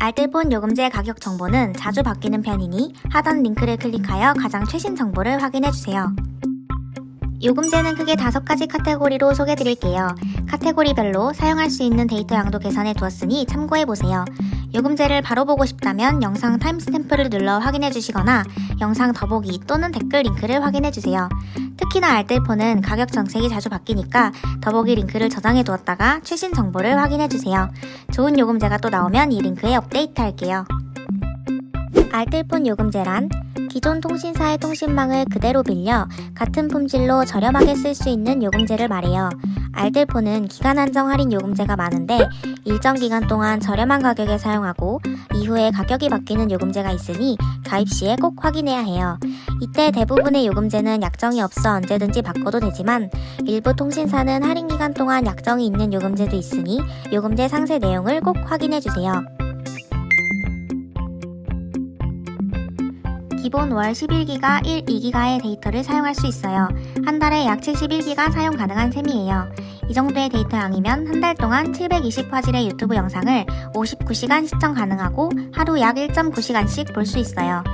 알뜰폰 요금제 가격 정보는 자주 바뀌는 편이니 하단 링크를 클릭하여 가장 최신 정보를 확인해 주세요. 요금제는 크게 다섯 가지 카테고리로 소개해 드릴게요. 카테고리별로 사용할 수 있는 데이터 양도 계산해 두었으니 참고해 보세요. 요금제를 바로 보고 싶다면 영상 타임스탬프를 눌러 확인해 주시거나 영상 더보기 또는 댓글 링크를 확인해 주세요. 특히나 알뜰폰은 가격 정책이 자주 바뀌니까 더보기 링크를 저장해 두었다가 최신 정보를 확인해 주세요. 좋은 요금제가 또 나오면 이 링크에 업데이트 할게요. 알뜰폰 요금제란 기존 통신사의 통신망을 그대로 빌려 같은 품질로 저렴하게 쓸 수 있는 요금제를 말해요. 알뜰폰은 기간 한정 할인 요금제가 많은데 일정 기간 동안 저렴한 가격에 사용하고 이후에 가격이 바뀌는 요금제가 있으니 가입 시에 꼭 확인해야 해요. 이때 대부분의 요금제는 약정이 없어 언제든지 바꿔도 되지만 일부 통신사는 할인 기간 동안 약정이 있는 요금제도 있으니 요금제 상세 내용을 꼭 확인해 주세요. 기본 월 11기가 1, 2기가의 데이터를 사용할 수 있어요. 한 달에 약 71기가 사용 가능한 셈이에요. 이 정도의 데이터 양이면 한 달 동안 720화질의 유튜브 영상을 59시간 시청 가능하고 하루 약 1.9시간씩 볼 수 있어요.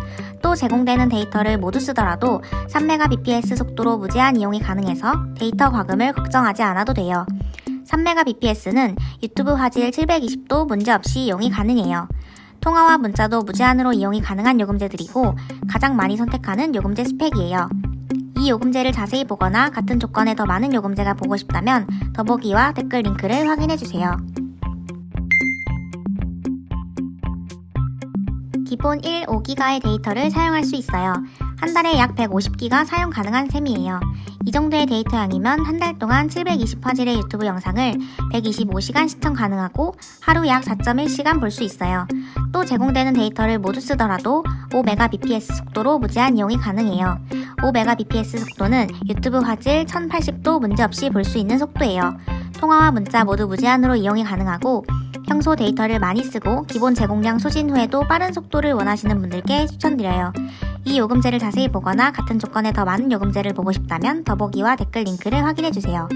또 제공되는 데이터를 모두 쓰더라도 3Mbps 속도로 무제한 이용이 가능해서 데이터 과금을 걱정하지 않아도 돼요. 3Mbps는 유튜브 화질 720도 문제없이 이용이 가능해요. 통화와 문자도 무제한으로 이용이 가능한 요금제들이고 가장 많이 선택하는 요금제 스펙이에요. 이 요금제를 자세히 보거나 같은 조건에 더 많은 요금제가 보고 싶다면 더보기와 댓글 링크를 확인해 주세요. 기본 1, 5기가의 데이터를 사용할 수 있어요. 한 달에 약 150기가 사용 가능한 셈이에요. 이 정도의 데이터 양이면 한 달 동안 720화질의 유튜브 영상을 125시간 시청 가능하고 하루 약 4.1시간 볼 수 있어요. 또 제공되는 데이터를 모두 쓰더라도 5Mbps 속도로 무제한 이용이 가능해요. 5Mbps 속도는 유튜브 화질 1080도 문제없이 볼 수 있는 속도예요. 통화와 문자 모두 무제한으로 이용이 가능하고 평소 데이터를 많이 쓰고 기본 제공량 소진 후에도 빠른 속도를 원하시는 분들께 추천드려요. 이 요금제를 자세히 보거나 같은 조건에 더 많은 요금제를 보고 싶다면 더보기와 댓글 링크를 확인해주세요.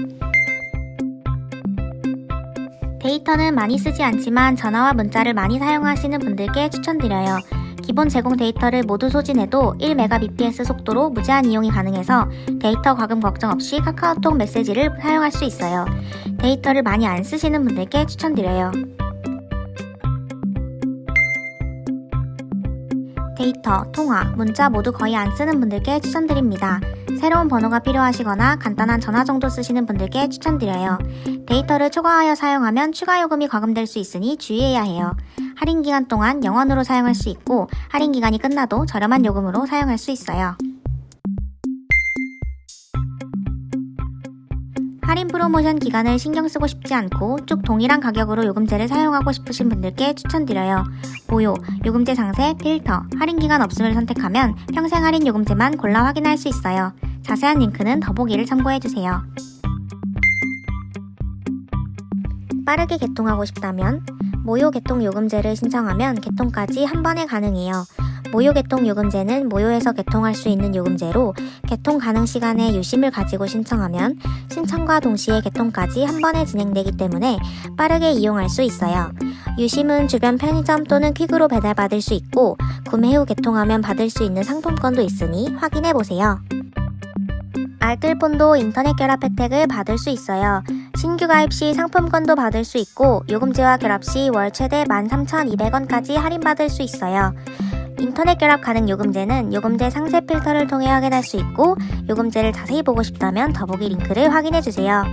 데이터는 많이 쓰지 않지만 전화와 문자를 많이 사용하시는 분들께 추천드려요. 기본 제공 데이터를 모두 소진해도 1Mbps 속도로 무제한 이용이 가능해서 데이터 과금 걱정 없이 카카오톡 메시지를 사용할 수 있어요. 데이터를 많이 안 쓰시는 분들께 추천드려요. 데이터, 통화, 문자 모두 거의 안 쓰는 분들께 추천드립니다. 새로운 번호가 필요하시거나 간단한 전화 정도 쓰시는 분들께 추천드려요. 데이터를 초과하여 사용하면 추가 요금이 과금될 수 있으니 주의해야 해요. 할인 기간 동안 영원으로 사용할 수 있고 할인 기간이 끝나도 저렴한 요금으로 사용할 수 있어요. 할인 프로모션 기간을 신경 쓰고 싶지 않고 쭉 동일한 가격으로 요금제를 사용하고 싶으신 분들께 추천드려요. 보요, 요금제 상세, 필터, 할인 기간 없음을 선택하면 평생 할인 요금제만 골라 확인할 수 있어요. 자세한 링크는 더보기를 참고해주세요. 빠르게 개통하고 싶다면 모요 개통 요금제를 신청하면 개통까지 한 번에 가능해요. 모요 개통 요금제는 모요에서 개통할 수 있는 요금제로 개통 가능 시간에 유심을 가지고 신청하면 신청과 동시에 개통까지 한 번에 진행되기 때문에 빠르게 이용할 수 있어요. 유심은 주변 편의점 또는 퀵으로 배달받을 수 있고 구매 후 개통하면 받을 수 있는 상품권도 있으니 확인해 보세요. 알뜰폰도 인터넷 결합 혜택을 받을 수 있어요. 신규 가입 시 상품권도 받을 수 있고 요금제와 결합 시 월 최대 13,200원까지 할인받을 수 있어요. 인터넷 결합 가능 요금제는 요금제 상세 필터를 통해 확인할 수 있고 요금제를 자세히 보고 싶다면 더보기 링크를 확인해 주세요.